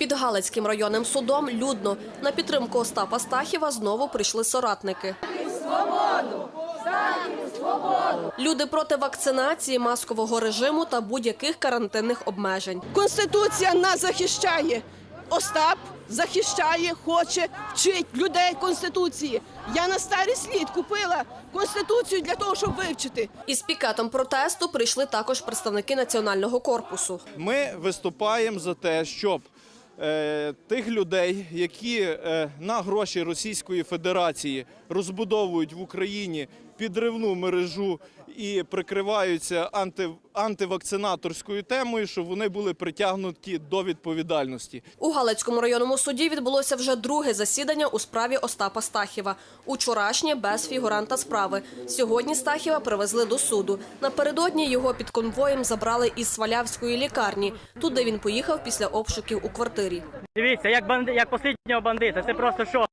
Під Галицьким районним судом людно. На підтримку Остапа Стахіва знову прийшли соратники. Люди проти вакцинації, маскового режиму та будь-яких карантинних обмежень. Конституція нас захищає. Остап захищає, хоче, вчить людей Конституції. Я на старість літ купила Конституцію для того, щоб вивчити. Із пікетом протесту прийшли також представники національного корпусу. Ми виступаємо за те, щоб тих людей, які е, на гроші Російської Федерації розбудовують в Україні підривну мережу і прикриваються анти, антивакцинаторською темою, щоб вони були притягнуті до відповідальності. У Галицькому районному суді відбулося вже друге засідання у справі Остапа Стахіва. Учорашнє без фігуранта справи. Сьогодні Стахіва привезли до суду. Напередодні його під конвоєм забрали із Свалявської лікарні. Туди він поїхав після обшуків у квартирі. Дивіться, як банди, як посліднього бандита, це просто шок.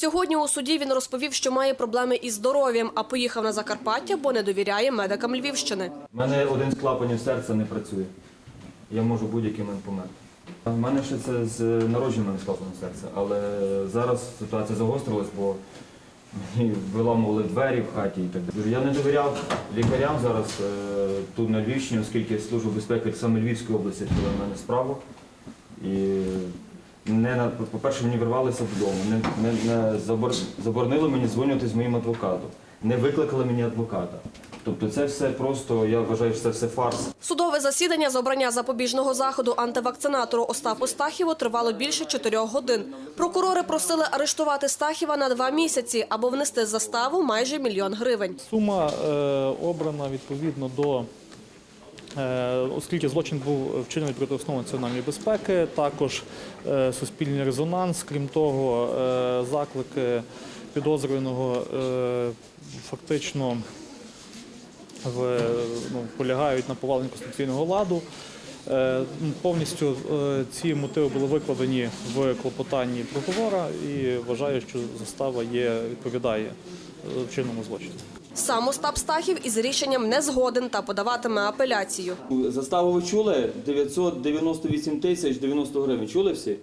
Сьогодні у суді він розповів, що має проблеми із здоров'ям, а поїхав на Закарпаття, бо не довіряє медикам Львівщини. У мене один з клапанів серця не працює. Я можу будь-який момент померти. У мене ще це з народження мене з клапаном серця, але зараз ситуація загострилась, бо мені виламували двері в хаті і так далі. Я не довіряв лікарям зараз е, тут на Львівщині, оскільки я служу безпеки саме Львівської області, відкрила на мене справу. І не на- по-перше, мені вирвалися вдома, не, не, не забор, заборонили мені дзвонювати з моїм адвокатом, не викликали мені адвоката. Тобто це все просто, я вважаю, що це все фарс. Судове засідання з обрання запобіжного заходу антивакцинатору Остапу Стахіву тривало більше чотирьох годин. Прокурори просили арештувати Стахіва на два місяці або внести заставу майже мільйон гривень. Сума е, обрана відповідно до. Е, Оскільки злочин був вчинений проти основ національної безпеки, також е, суспільний резонанс, крім того, е, заклики підозрюваного фактично в, ну, полягають на поваленні конституційного ладу. Повністю ці мотиви були викладені в клопотанні прокурора і вважаю, що застава є відповідає вчиненому злочину. Сам Остап Стахів із рішенням не згоден та подаватиме апеляцію. Заставу ви чули? 998 тисяч 90 гривень. Чули всі?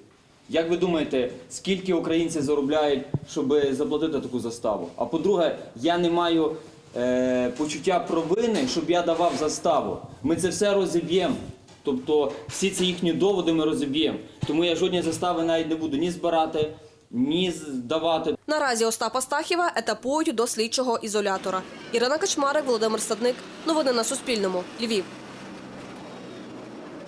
Як ви думаєте, скільки українці заробляють, щоб заплатити таку заставу? А по-друге, я не маю е, почуття провини, щоб я давав заставу. Ми це все розіб'ємо. Тобто всі ці їхні доводи ми розіб'ємо. Тому я жодні застави навіть не буду ні збирати, ні здавати. Наразі Остапа Стахіва етапують до слідчого ізолятора. Ірина Качмарик, Володимир Садник. Новини на Суспільному. Львів.